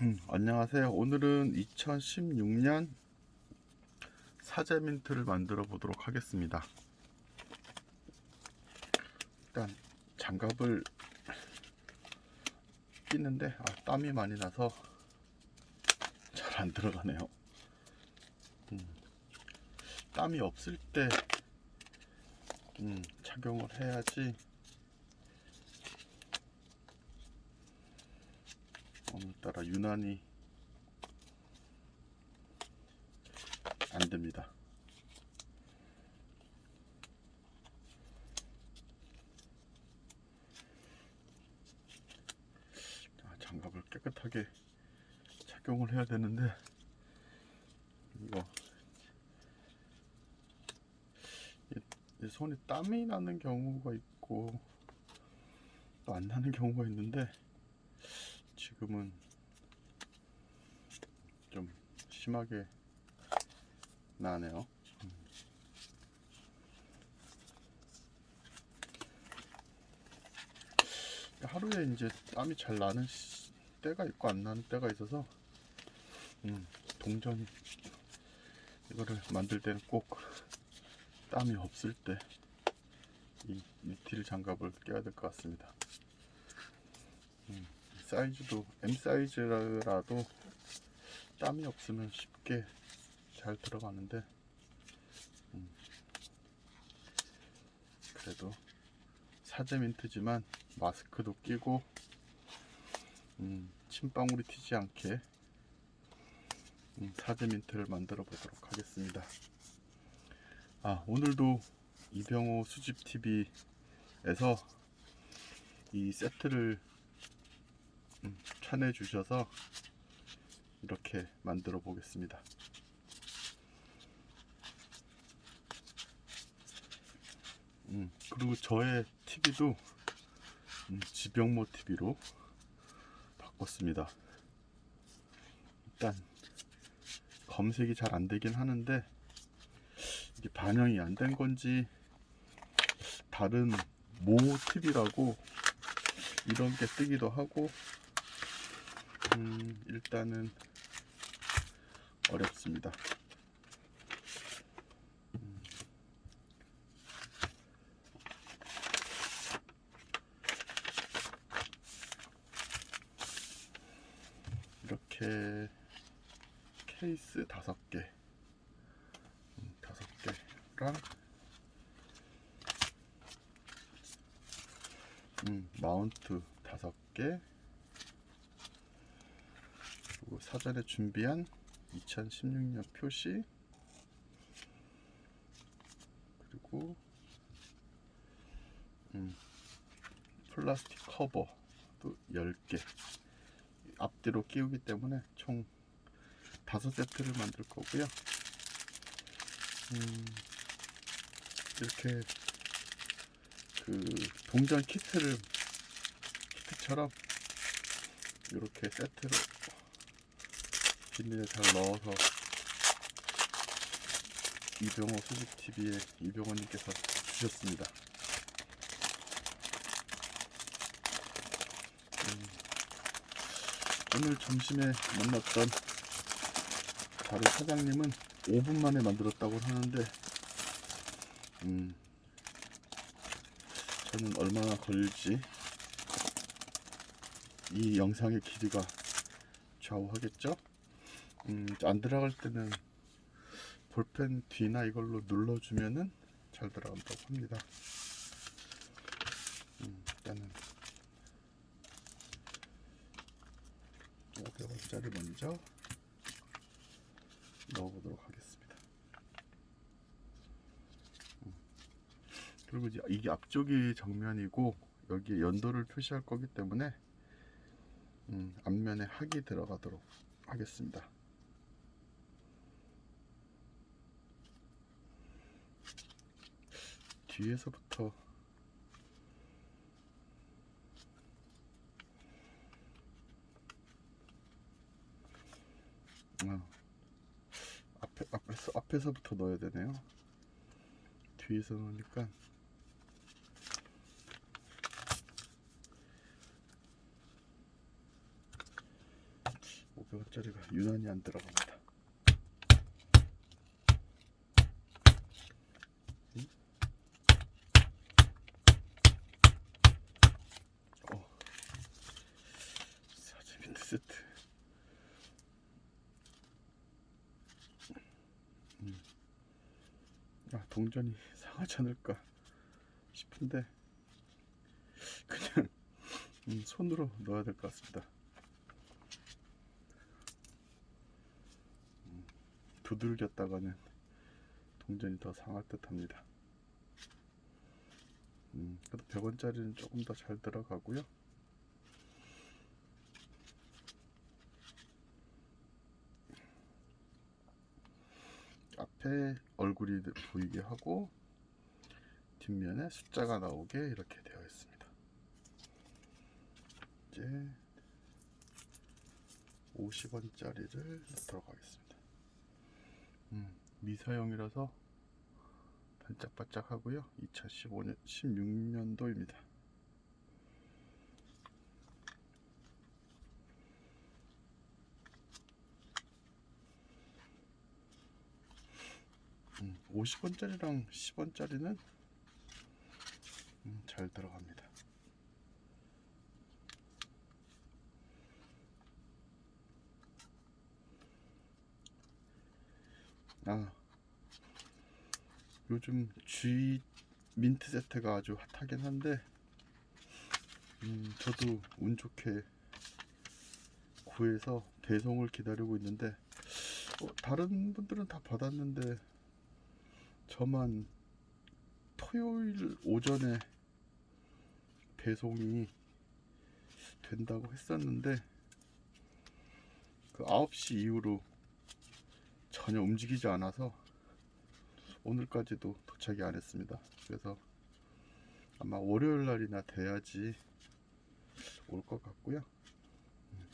음, 안녕하세요. 오늘은 2016년 사제 민트를 만들어 보도록 하겠습니다. 일단 장갑을 끼는데 아, 땀이 많이 나서 잘 안 들어가네요. 음, 땀이 없을 때 음, 착용을 해야지 오늘따라 유난히 안 됩니다. 자, 장갑을 깨끗하게 착용을 해야 되는데 이거 이, 이 손에 땀이 나는 경우가 있고 또 안 나는 경우가 있는데 지금은 좀 심하게 나네요. 음. 하루에 이제 땀이 잘 나는 시- 때가 있고 안 나는 때가 있어서 음, 동전 이거를 만들 때는 꼭 땀이 없을 때 이 니틸 장갑을 껴야 될 것 같습니다. 사이즈도 M 사이즈라도 땀이 없으면 쉽게 잘 들어가는데 음, 그래도 사제 민트지만 마스크도 끼고 음, 침방울이 튀지 않게 음, 사제 민트를 만들어 보도록 하겠습니다. 아 오늘도 이병호 수집 TV에서 이 세트를 음, 찬해 주셔서 이렇게 만들어 보겠습니다. 음, 그리고 저의 TV도 음, 지병모 TV로 바꿨습니다. 일단 검색이 잘 안 되긴 하는데 이게 반영이 안 된 건지 다른 모 TV라고 이런 게 뜨기도 하고 음, 일단은 어렵습니다. 음. 이렇게 케이스 다섯 개, 음, 다섯 개랑 음, 마운트 다섯 개 그리고 사전에 준비한 2016년 표시. 그리고 음, 플라스틱 커버도 10개. 앞뒤로 끼우기 때문에 총 다섯 세트를 만들 거고요. 음, 이렇게 그 동전 키트를 키트처럼 이렇게 세트로 비닐에 잘 넣어서 이병호 수집 TV에 이병호님께서 주셨습니다. 음, 오늘 점심에 만났던 다른 사장님은 5분 만에 만들었다고 하는데, 음, 저는 얼마나 걸릴지 이 영상의 길이가 좌우하겠죠? 음, 안 들어갈 때는 볼펜 뒤나 이걸로 눌러주면은 잘 들어간다고 합니다. 음, 일단은 500원짜리 먼저 넣어보도록 하겠습니다. 음. 그리고 이제 이게 앞쪽이 정면이고 여기에 연도를 표시할 거기 때문에 음, 앞면에 학이 들어가도록 하겠습니다. 뒤에서부터 아, 앞에 앞에서 앞에서부터 넣어야 되네요. 뒤에서 넣으니까 500원짜리가 유난히 안 들어갑니다. 응? 어. 사진 세트. 음. 아, 동전이 상하지 않을까 싶은데 그냥 음, 손으로 넣어야 될 것 같습니다. 음, 두들겼다가는 동전이 더 상할 듯 합니다. 음, 그래도 100원짜리는 조금 더 잘 들어가고요. 앞에 얼굴이 보이게 하고 뒷면에 숫자가 나오게 이렇게 되어 있습니다. 이제 50원짜리를 넣도록 하겠습니다. 음, 미사용이라서 반짝반짝 하고요. 2015년 16년도입니다. 음, 50원짜리랑 10원짜리는 음, 잘 들어갑니다. 아, 요즘 G 민트 세트가 아주 핫하긴 한데, 음, 저도 운 좋게 구해서 배송을 기다리고 있는데, 어, 다른 분들은 다 받았는데, 저만 토요일 오전에 배송이 된다고 했었는데 그 9시 이후로 전혀 움직이지 않아서 오늘까지도 도착이 안 했습니다. 그래서 아마 월요일 날이나 돼야지 올 것 같고요. 음.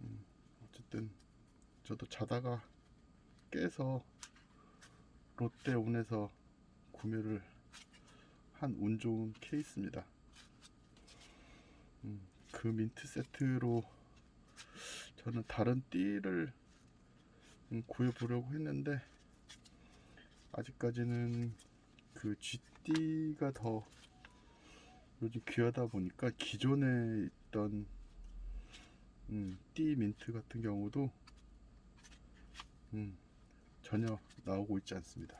음, 어쨌든 저도 자다가 깨서 롯데온에서 구매를 한 운 좋은 케이스입니다. 음, 그 민트 세트로 저는 다른 띠를 음, 구해보려고 했는데 아직까지는 그 G띠가 더 요즘 귀하다 보니까 기존에 있던 음, 띠 민트 같은 경우도 음, 전혀 나오고 있지 않습니다.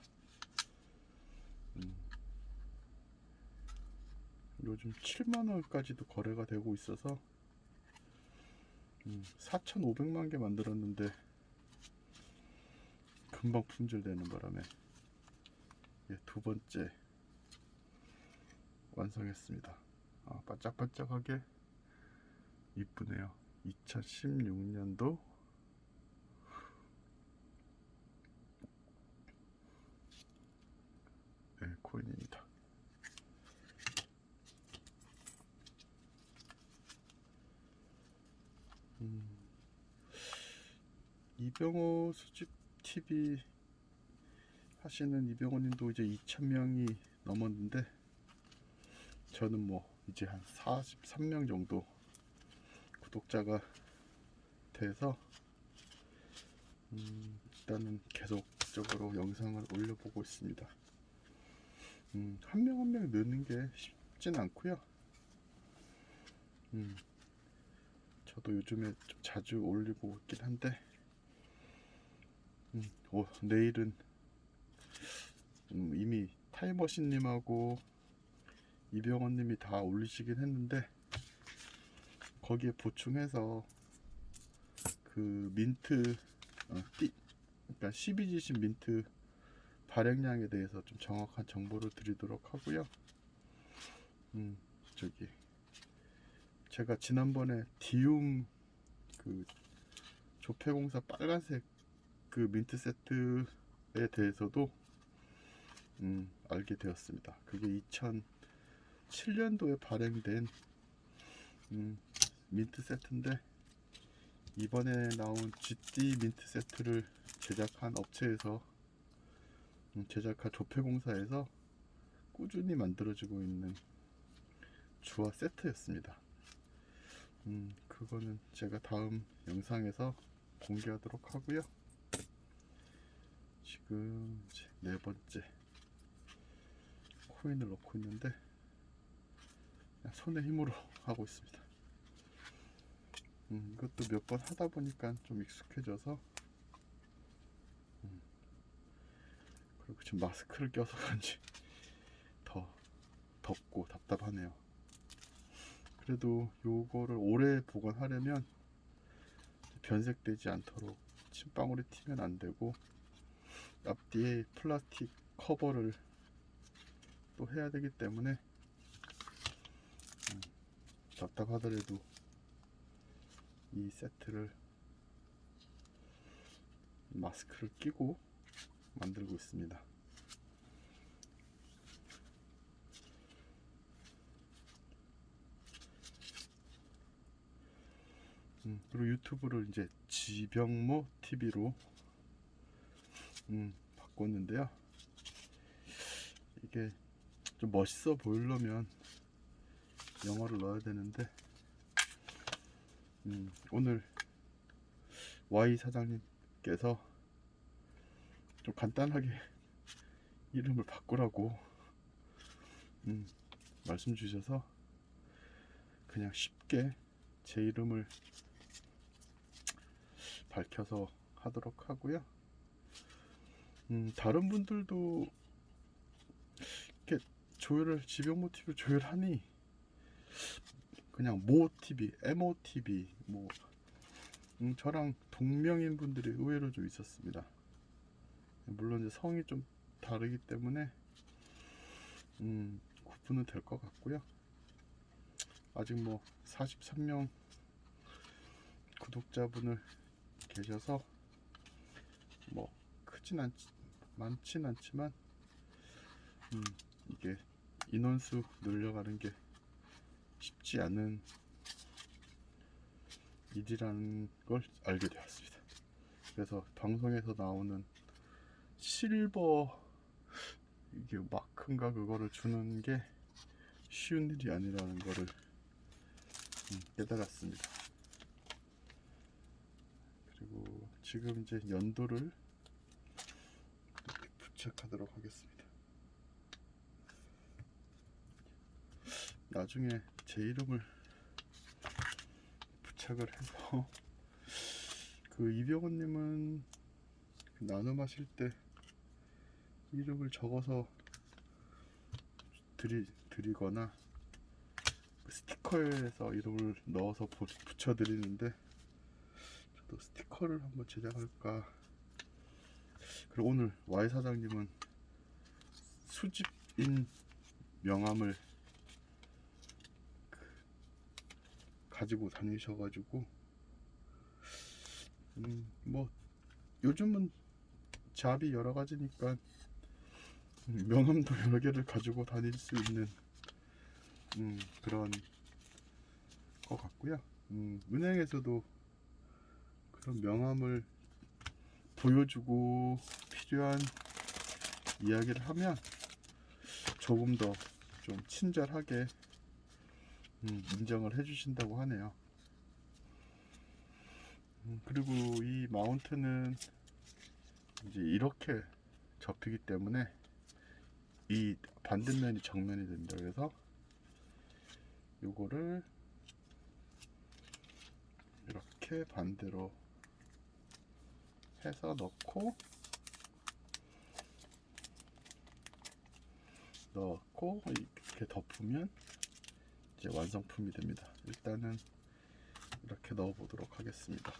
음, 요즘 7만 원까지도 거래가 되고 있어서 음, 4,500만 개 만들었는데 금방 품절되는 바람에 예, 두 번째 완성했습니다. 아, 반짝반짝하게 이쁘네요. 2016년도 네, 코인입니다. 음, 이병호 수집 TV 하시는 이병호님도 이제 2,000명이 넘었는데 저는 뭐 이제 한 43명 정도 구독자가 돼서 음, 일단은 계속적으로 영상을 올려보고 있습니다. 음, 한 명 한명 넣는 게 쉽진 않고요. 음, 저도 요즘에 좀 자주 올리고 있긴 한데 음, 오, 내일은 음, 이미 타임머신님하고 이병헌님이 다 올리시긴 했는데 거기에 보충해서 그 민트 어, 띠 그러니까 12지신 민트 발행량에 대해서 좀 정확한 정보를 드리도록 하고요. 음 저기 제가 지난번에 디움 그 조폐공사 빨간색 그 민트 세트에 대해서도 음, 알게 되었습니다. 그게 2007년도에 발행된 음, 민트 세트인데 이번에 나온 GD 민트 세트를 제작한 업체에서 음, 제작한 조폐공사에서 꾸준히 만들어지고 있는 주화 세트였습니다. 음, 그거는 제가 다음 영상에서 공개하도록 하고요. 지금 네 번째 코인을 넣고 있는데 손의 힘으로 하고 있습니다. 음, 이것도 몇 번 하다 보니까 좀 익숙해져서 음, 그리고 지금 마스크를 껴서 그런지 더 덥고 답답하네요. 그래도 요거를 오래 보관하려면 변색되지 않도록 침방울이 튀면 안 되고 앞뒤에 플라스틱 커버를 또 해야 되기 때문에 음, 답답하더라도 이 세트를 마스크를 끼고 만들고 있습니다. 음, 그리고 유튜브를 이제 지병모 TV로 음, 바꿨는데요. 이게 좀 멋있어 보이려면 영어를 넣어야 되는데 음, 오늘 Y 사장님께서 좀 간단하게 이름을 바꾸라고 음, 말씀 주셔서 그냥 쉽게 제 이름을 밝혀서 하도록 하고요. 음, 다른 분들도 이렇게 조회를 지병 모티브 조회하니 그냥 모 TV, MO TV 뭐 음, 저랑 동명인 분들이 의외로 좀 있었습니다. 물론 이제 성이 좀 다르기 때문에 음, 구분은 될 것 같고요. 아직 뭐 43명 구독자분을 계셔서 뭐 크진 않 많진 않지만 음, 이게 인원수 늘려가는 게 쉽지 않은 일이라는 걸 알게 되었습니다. 그래서 방송에서 나오는 실버 이게 마크인가 그거를 주는 게 쉬운 일이 아니라는 거를 음, 깨달았습니다. 그리고 지금 이제 연도를 이렇게 부착하도록 하겠습니다. 나중에 제 이름을 부착을 해서 그 이병헌님은 그 나눔하실 때 이름을 적어서 드리, 드리거나 그 스티커에서 이름을 넣어서 부- 붙여드리는데 저도 스티커 를 한번 제작할까 그리고 오늘 Y 사장님은 수집인 명함을 그 가지고 다니셔가지고 음, 뭐 요즘은 잡이 여러 가지니까 음, 명함도 여러 개를 가지고 다닐 수 있는 음, 그런 것 같고요. 음, 은행에서도 그런 명함을 보여주고 필요한 이야기를 하면 조금 더 좀 친절하게 음, 인정을 해주신다고 하네요. 음, 그리고 이 마운트는 이제 이렇게 접히기 때문에 이 반대면이 정면이 됩니다. 그래서 요거를 이렇게 반대로 해서 넣고 넣고 이렇게 덮으면 이제 완성품이 됩니다. 일단은 이렇게 넣어 보도록 하겠습니다.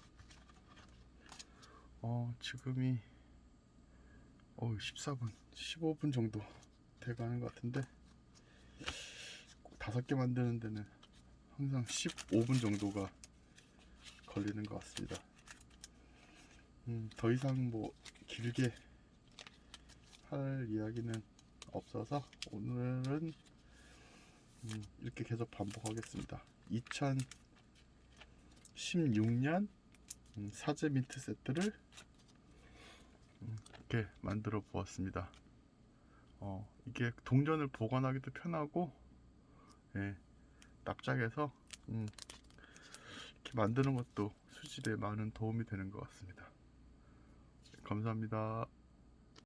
어, 지금이 어, 14분, 15분 정도 돼가는 것 같은데 다섯 개 만드는 데는 항상 15분 정도가 걸리는 것 같습니다. 음, 더 이상 뭐 길게 할 이야기는 없어서 오늘은 음, 이렇게 계속 반복하겠습니다. 2016년 음, 사제 민트 세트를 음, 이렇게 만들어 보았습니다. 어, 이게 동전을 보관하기도 편하고 예, 납작해서 음, 만드는 것도 수질에 많은 도움이 되는 것 같습니다. 감사합니다.